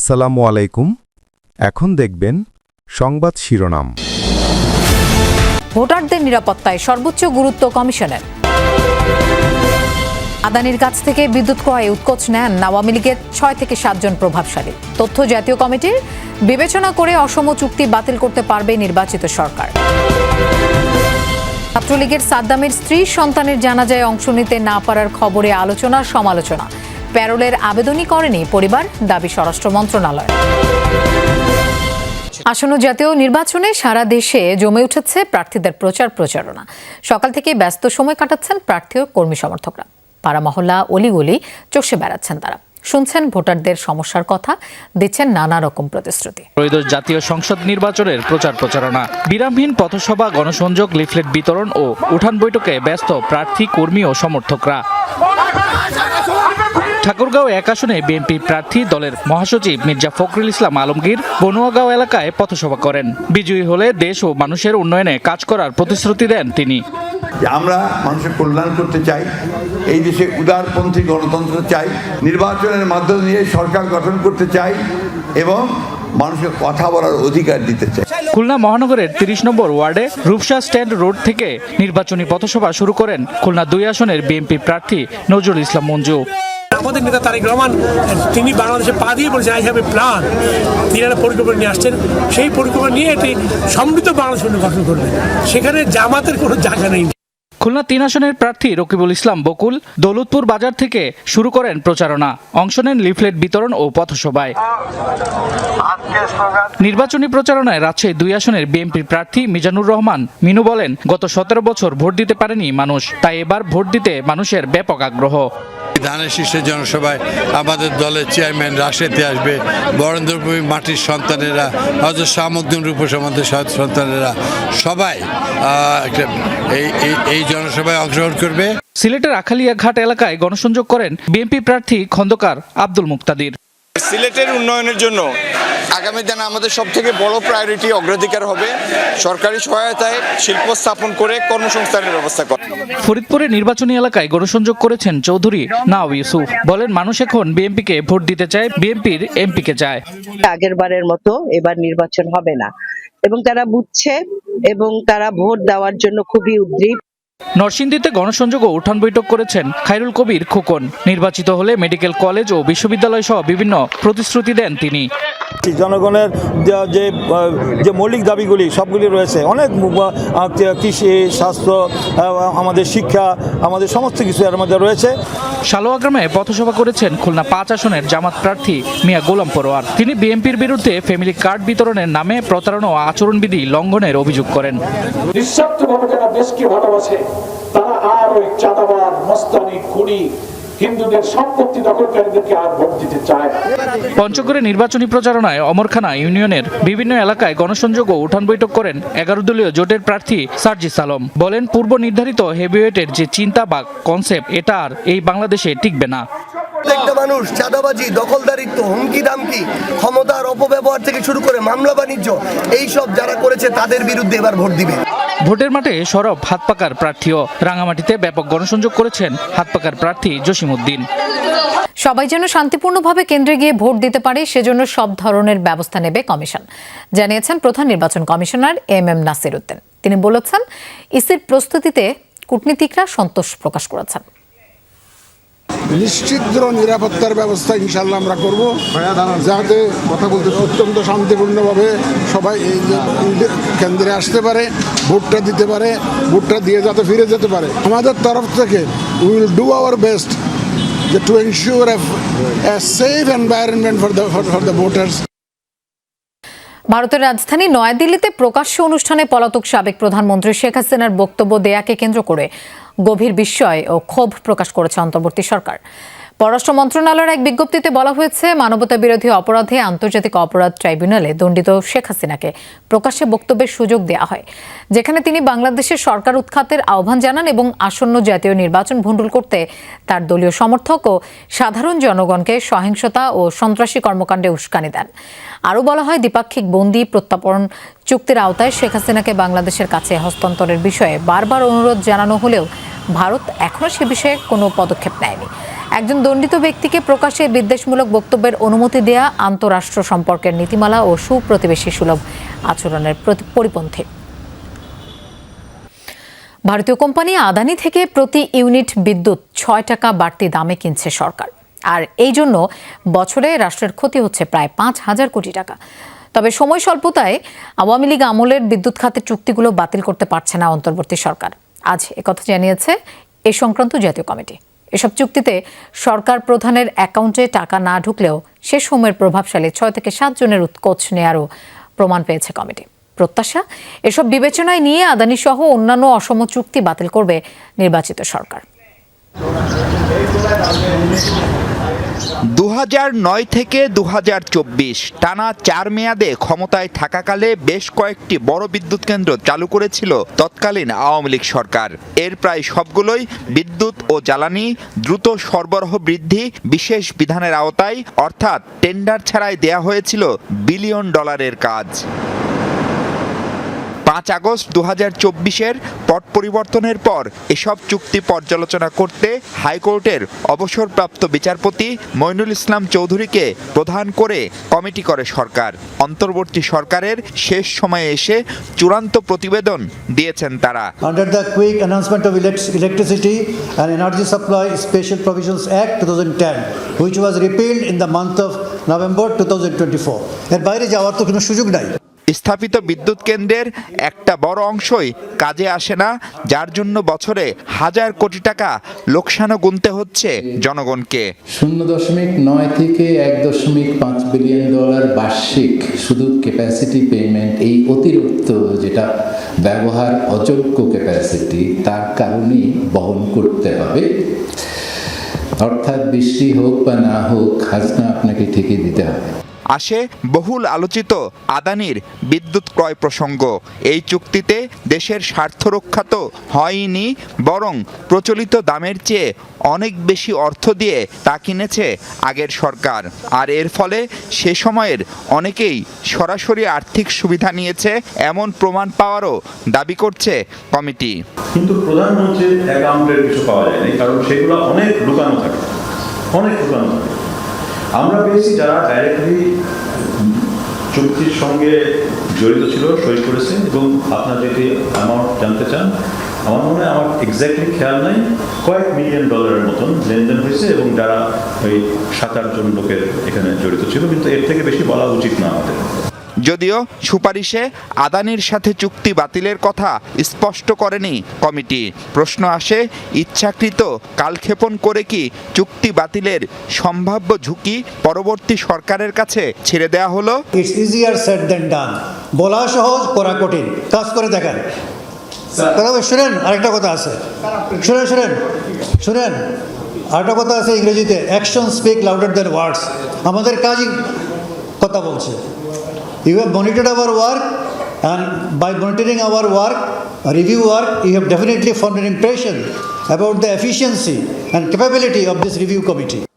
আসসালামু আলাইকুম। এখন দেখবেন সংবাদ শিরোনাম। ভোটারদের নিরাপত্তায় সর্বোচ্চ গুরুত্ব কমিশনের। আদানির কাছ থেকে বিদ্যুৎ ক্রয়ে উৎকোচ নেন আওয়ামী লীগের ছয় থেকে সাতজন প্রভাবশালী। তথ্য জাতীয় কমিটির বিবেচনা করে অসম চুক্তি বাতিল করতে পারবে নির্বাচিত সরকার। ছাত্রলীগের সাদ্দামের স্ত্রী সন্তানের জানাজায় অংশ নিতে না পারার খবরে আলোচনা, সমালোচনা। প্যারোলের আবেদনই করেনি পরিবার, দাবি স্বরাষ্ট্র মন্ত্রণালয়। আসন্ন জাতীয় নির্বাচনে সারা দেশে জমে উঠেছে প্রার্থীদের প্রচার প্রচারণা। সকাল থেকে ব্যস্ত সময় কাটাচ্ছেন প্রার্থী ও কর্মী সমর্থকরা। পাড়া মহল্লা অলিগলি চষে বেড়াচ্ছেন তারা। শুনছেন ভোটারদের সমস্যার কথা, দিচ্ছেন নানা রকম প্রতিশ্রুতি। ত্রয়োদশ জাতীয় সংসদ নির্বাচনের প্রচার প্রচারণা। বিরামহীন পথসভা, গণসংযোগ, লিফলেট বিতরণ ও উঠান বৈঠকে ব্যস্ত প্রার্থী, কর্মী ও সমর্থকরা। ঠাকুরগাঁও এক আসনে বিএনপি প্রার্থী দলের মহাসচিব মির্জা ফখরুল ইসলাম আলমগীর বনুয়াগাঁও এলাকায় পথসভা করেন। বিজয়ী হলে দেশ ও মানুষের উন্নয়নে কাজ করার প্রতিশ্রুতি দেন তিনি। যে আমরা মানুষের কল্যাণ করতে চাই এই দেশে উদারপন্থী গণতন্ত্র চাই নির্বাচনের মাধ্যম দিয়ে সরকার গঠন করতে চাই এবং মানুষের কথা বলার অধিকার দিতে চাই। খুলনা মহানগরের তিরিশ নম্বর ওয়ার্ডে রূপসা স্ট্যান্ড রোড থেকে নির্বাচনী পথসভা শুরু করেন খুলনা দুই আসনের বিএনপি প্রার্থী নজরুল ইসলাম মঞ্জু। আমাদের নেতা তারেক রহমান, তিনি বাংলাদেশে পা দিয়ে বলেছেন আই হ্যাভ এ প্ল্যান তিনি একটা পরিকল্পনা নিয়ে আসছেন। সেই পরিকল্পনা নিয়ে একটি সমৃদ্ধ বাংলাদেশ গঠন করবেন। সেখানে জামাতের কোনো জায়গা নেই। খুলনা তিন আসনের প্রার্থী রকিবুল ইসলাম বকুল দৌলতপুর বাজার থেকে শুরু করেন প্রচারণা। অংশ নেন লিফলেট বিতরণ ও পথসভায়। নির্বাচনী প্রচারণায় রাজশাহী দুই আসনের বিএনপি প্রার্থী মিজানুর রহমান মিনু বলেন, গত সতেরো বছর ভোট দিতে পারেনি মানুষ, তাই এবার ভোট দিতে মানুষের ব্যাপক আগ্রহ। ধানের শীর্ষে জনসভায় আমাদের দলের চেয়ারম্যান রাশেতে আসবে। বরেন্দ্রভূমি মাটির সন্তানেরা হয়তো শামুদ্দিন রূপসমাদের সন্তানেরা সবাই এই- এই জনসভায় অংশগ্রহণ করবে। সিলেটের আখালিয়া ঘাট এলাকায় গণসংযোগ করেন বিএনপি প্রার্থী খন্দকার আব্দুল মুক্তাদির। সিলেটের উন্নয়নের জন্য। আগামী দিনে আমাদের সব থেকে বড় প্রায়োরিটি অগ্রাধিকার হবে সরকারি সহায়তায় শিল্প স্থাপন করে কর্মসংস্থানের ব্যবস্থা করা। ফরিদপুরে নির্বাচনী এলাকায় গণসংযোগ করেছেন চৌধুরী নাও ইউসুফ। বলেন মানুষ এখন বিএনপিকে ভোট দিতে চায় বিএনপির এমপিকে চায়। আগের বারের মতো এবার নির্বাচন হবে না। এবং তারা বুঝছে এবং তারা ভোট দেওয়ার জন্য খুবই উদ্গ্রীব নরসিংদীতে গণসংযোগ ও উঠান বৈঠক করেছেন খাইরুল কবির খোকন। নির্বাচিত হলে মেডিকেল কলেজ ও বিশ্ববিদ্যালয় সহ বিভিন্ন প্রতিশ্রুতি দেন তিনি। জনগণের যে- যে যে মৌলিক দাবিগুলি সবগুলি রয়েছে অনেক কৃষি স্বাস্থ্য আমাদের শিক্ষা আমাদের সমস্ত কিছু এর মধ্যে রয়েছে। শালোয়া গ্রামে পথসভা করেছেন খুলনা পাঁচ আসনের জামাত প্রার্থী মিয়া গোলাম পরোয়ার। তিনি বিএনপির বিরুদ্ধে ফ্যামিলি কার্ড বিতরণের নামে প্রতারণা ও আচরণবিধি লঙ্ঘনের অভিযোগ করেন। নিঃস্বার্থভাবে যারা দেশকে ভালোবাসে তারা আর ওই চাঁদাবাদ মস্তানি খুনি পঞ্চগড়ে নির্বাচনী প্রচারণায় অমরখানা ইউনিয়নের বিভিন্ন এলাকায় গণসংযোগ ও উঠান বৈঠক করেন এগারো দলীয় জোটের প্রার্থী সার্জিস আলম। বলেন পূর্ব নির্ধারিত হেভিওয়েটের যে চিন্তা বা কনসেপ্ট এটা আর এই বাংলাদেশে টিকবে না। প্রত্যেকটা মানুষ চাঁদাবাজি দখলদারিত্ব হুমকি দামকি ক্ষমতার অপব্যবহার থেকে শুরু করে মামলা বাণিজ্য এই সব যারা করেছে তাদের বিরুদ্ধে এবার ভোট দিবে। ভোটের মাঠে সরব হাতপাকার প্রার্থীও। রাঙামাটিতে ব্যাপক গণসংযোগ করেছেন হাতপাকার প্রার্থী জসিমউদ্দিন। সবাই যেন শান্তিপূর্ণভাবে কেন্দ্রে গিয়ে ভোট দিতে পারে সেজন্য সব ধরনের ব্যবস্থা নেবে কমিশন। জানিয়েছেন প্রধান নির্বাচন commissioner M M Nasir Uddin. তিনি বলেছেন ইসির প্রস্তুতিতে কূটনীতিকরা সন্তোষ প্রকাশ করেছেন। নিশ্চিদ্র নিরাপত্তার ব্যবস্থা ইনশাল্লাহ আমরা করব। যাতে কথা বলতে অত্যন্ত শান্তিপূর্ণভাবে সবাই এই কেন্দ্রে আসতে পারে ভোটটা দিতে পারে ভোটটা দিয়ে যাতে ফিরে যেতে পারে। আমাদের তরফ থেকে উইল ডু আওয়ার বেস্ট যে to ensure a safe environment for the for the voters ভারতের রাজধানী নয়াদিল্লিতে প্রকাশ্য অনুষ্ঠানে পলাতক সাবেক প্রধানমন্ত্রী শেখ হাসিনার বক্তব্য দেয়াকে কেন্দ্র করে গভীর বিস্ময় ও ক্ষোভ প্রকাশ করেছে অন্তর্বর্তী সরকার। পররাষ্ট্র মন্ত্রণালয়ের এক বিজ্ঞপ্তিতে বলা হয়েছে মানবতা বিরোধী অপরাধে আন্তর্জাতিক অপরাধ ট্রাইব্যুনালে দণ্ডিত শেখ হাসিনাকে প্রকাশ্যে বক্তব্যের সুযোগ দেওয়া হয়, যেখানে তিনি বাংলাদেশের সরকার উৎখাতের আহ্বান জানান এবং আসন্ন জাতীয় নির্বাচন ভণ্ডুল করতে তার দলীয় সমর্থক ও সাধারণ জনগণকে সহিংসতা ও সন্ত্রাসী কর্মকাণ্ডে উস্কানি দেন। আরও বলা হয়, দ্বিপাক্ষিক বন্দি প্রত্যাপন চুক্তির আওতায় শেখ হাসিনাকে বাংলাদেশের কাছে হস্তান্তরের বিষয়ে বারবার অনুরোধ জানানো হলেও ভারত এখনও সে বিষয়ে কোনো পদক্ষেপ নেয়নি। একজন দণ্ডিত ব্যক্তিকে প্রকাশ্যে বিদ্বেষমূলক বক্তব্যের অনুমতি দেয়া আন্তরাষ্ট্র সম্পর্কের নীতিমালা ও সুপ্রতিবেশী সুলভ আচরণের পরিপন্থী। ভারতীয় কোম্পানি আদানি থেকে প্রতি ইউনিট বিদ্যুৎ ছয় টাকা বাড়তি দামে কিনছে সরকার। আর এই জন্য বছরে রাষ্ট্রের ক্ষতি হচ্ছে প্রায় পাঁচ হাজার কোটি টাকা। তবে সময় স্বল্পতায় আওয়ামী লীগ আমলের বিদ্যুৎ খাতের চুক্তিগুলো বাতিল করতে পারছে না অন্তর্বর্তী সরকার। আজ একথা জানিয়েছে এ সংক্রান্ত জাতীয় কমিটি। এসব চুক্তিতে সরকার প্রধানের অ্যাকাউন্টে টাকা না ঢুকলেও সে সময়ের প্রভাবশালী ছয় থেকে সাত জনের উৎকোচ নেয়ারও প্রমাণ পেয়েছে কমিটি। প্রত্যাশা, এসব বিবেচনায় নিয়ে আদানি সহ অন্যান্য অসম চুক্তি বাতিল করবে নির্বাচিত সরকার। দু নয় থেকে দু হাজার চব্বিশ টানা চার মেয়াদে ক্ষমতায় থাকাকালে বেশ কয়েকটি বড় বিদ্যুৎ কেন্দ্র চালু করেছিল তৎকালীন আওয়ামী লীগ সরকার। এর প্রায় সবগুলোই বিদ্যুৎ ও জ্বালানি, দ্রুত সরবরাহ বৃদ্ধি, বিশেষ বিধানের আওতায়, অর্থাৎ টেন্ডার ছাড়াই দেয়া হয়েছিল বিলিয়ন ডলারের কাজ। পাঁচ আগস্ট দু হাজার চব্বিশের পট পরিবর্তনের পর এসব চুক্তি পর্যালোচনা করতে হাইকোর্টের অবসরপ্রাপ্ত বিচারপতি মইনুল ইসলাম চৌধুরীকে প্রধান করে কমিটি করে সরকার। অন্তর্বর্তী সরকারের শেষ সময়ে এসে চূড়ান্ত প্রতিবেদন দিয়েছেন তারা। Under the Quick Announcement of Elect- Electricity and Energy Supply Special Provisions Act 2010, which was repealed in the month of November 2024. এর বাইরে যাওয়ার তো কোনো সুযোগ নাই। স্থাপিত বিদ্যুৎ কেন্দ্রের একটা বড় অংশই কাজে আসে না, যার জন্য বছরে হাজার কোটি টাকা লোকসানও গুনতে হচ্ছে জনগণকে। শূন্য দশমিক নয় থেকে এক দশমিক পাঁচ বিলিয়ন ডলার বার্ষিক শুধু ক্যাপাসিটি পেমেন্ট এই অতিরিক্ত যেটা ব্যবহার অযোগ্য ক্যাপাসিটি তার কারণেই বহন করতে হবে। অর্থাৎ বৃষ্টি হোক বা না হোক, খাজনা আপনাকে ঠিকই দিতে হবে। আসে বহুল আলোচিত আদানির বিদ্যুৎ ক্রয় প্রসঙ্গ। এই চুক্তিতে দেশের স্বার্থ রক্ষা তো হয়নি, বরং প্রচলিত দামের চেয়ে অনেক বেশি অর্থ দিয়ে তা কিনেছে আগের সরকার। আর এর ফলে সে সময়ের অনেকেই সরাসরি আর্থিক সুবিধা নিয়েছে এমন প্রমাণ পাওয়ারও দাবি করছে কমিটি। কিন্তু প্রধানমন্ত্রীর অ্যাকাউন্টের কিছু পাওয়া যায়নি, কারণ সেগুলো অনেক লুকানো থাকে। অনেক লুকানো থাকে। আমরা পেয়েছি যারা ডাইরেক্টলি চুক্তির সঙ্গে জড়িত ছিল, সই করেছে এবং আপনার যদি অ্যামাউন্ট জানতে চান, আমার মনে হয় আমার এক্স্যাক্টলি খেয়াল নাই, কয়েক মিলিয়ন ডলারের মতন লেনদেন হয়েছে এবং যারা ওই সাত আটজন লোকের এখানে জড়িত ছিল, কিন্তু এর থেকে বেশি বলা উচিত না আমাদের। যদিও সুপারিশে আদানির সাথে চুক্তি বাতিলের কথা স্পষ্ট করেনি কমিটি। প্রশ্ন আসে ইচ্ছাকৃত কালক্ষেপণ করে কি চুক্তি বাতিলের সম্ভাব্য ঝুঁকি পরবর্তী সরকারের কাছে ছেড়ে দেওয়া হলো? It's easier said than done বলা সহজ করা কঠিন। কাজ করে দেখান। তবে শুনেন আরেকটা কথা আছে। শুনেন শুনেন শুনেন। আরেকটা কথা আছে ইংরেজিতে action speak louder than words আমাদের কাজই কথা বলছে। You have monitored our work, and by monitoring our work, review work, you have definitely formed an impression about the efficiency and capability of this review committee.